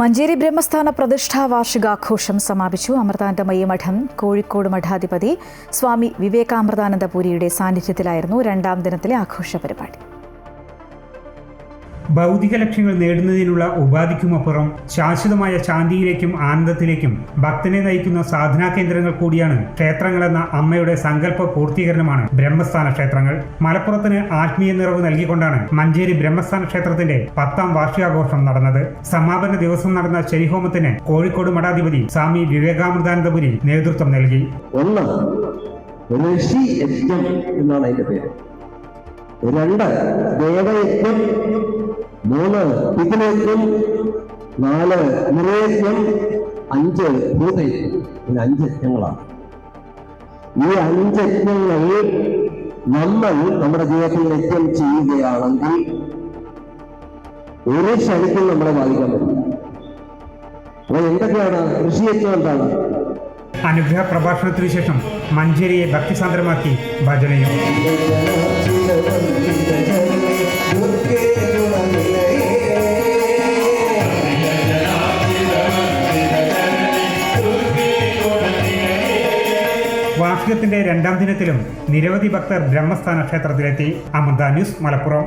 മഞ്ചേരി ബ്രഹ്മസ്ഥാന പ്രതിഷ്ഠാ വാർഷികാഘോഷം സമാപിച്ചു. അമൃതാനന്ദ മഠം കോഴിക്കോട് മഠാധിപതി സ്വാമി വിവേകാമൃതാനന്ദപുരിയുടെ സാന്നിധ്യത്തിലായിരുന്നു രണ്ടാം ദിനത്തിലെ ആഘോഷ പരിപാടി. ഭൗതിക ലക്ഷ്യങ്ങൾ നേടുന്നതിനുള്ള ഉപാധിക്കുമപ്പുറം ശാശ്വതമായ ശാന്തിയിലേക്കും ആനന്ദത്തിലേക്കും ഭക്തനെ നയിക്കുന്ന സാധനാ കേന്ദ്രങ്ങൾ കൂടിയാണ് ക്ഷേത്രങ്ങളെന്ന അമ്മയുടെ സങ്കല്പ പൂർത്തീകരണമാണ് ബ്രഹ്മസ്ഥാന ക്ഷേത്രങ്ങൾ. മലപ്പുറത്തിന് ആത്മീയ നിറവ് നൽകിക്കൊണ്ടാണ് മഞ്ചേരി ബ്രഹ്മസ്ഥാന ക്ഷേത്രത്തിന്റെ പത്താം വാർഷികാഘോഷം നടന്നത്. സമാപന ദിവസം നടന്ന ശരിഹോമത്തിന് കോഴിക്കോട് മഠാധിപതി സ്വാമി വിവേകാമൃതാനന്ദപുരി നേതൃത്വം നൽകി. ഒന്ന് ഋഷി യജ്ഞം എന്നാണ് അതിന്റെ പേര്. രണ്ട് ദേവയജ്ഞം മൂന്ന് പിതൃയജ്ഞം നാല് നിറയേക്കും അഞ്ച് ഭൂതയജ്ഞം ഇങ്ങനെ അഞ്ച് യജ്ഞങ്ങളാണ്. ഈ അഞ്ച് യജ്ഞങ്ങൾ നമ്മൾ നമ്മുടെ ജീവിതത്തിൽ യജ്ഞം ചെയ്യുകയാണെങ്കിൽ ഒരു ശരിക്കും നമ്മളെ ബാധിക്കാൻ പറ്റില്ല അപ്പൊ എന്തൊക്കെയാണ്? കൃഷി യജ്ഞം എന്താണ്? അനുഗ്രഹ പ്രഭാഷണത്തിനു ശേഷം മഞ്ചേരിയെ ഭക്തിസാന്ദ്രമാക്കി ഭജനയും. വാർഷികത്തിന്റെ രണ്ടാം ദിനത്തിലും നിരവധി ഭക്തർ ബ്രഹ്മസ്ഥാന ക്ഷേത്രത്തിലെത്തി അമൃത ന്യൂസ് മലപ്പുറം.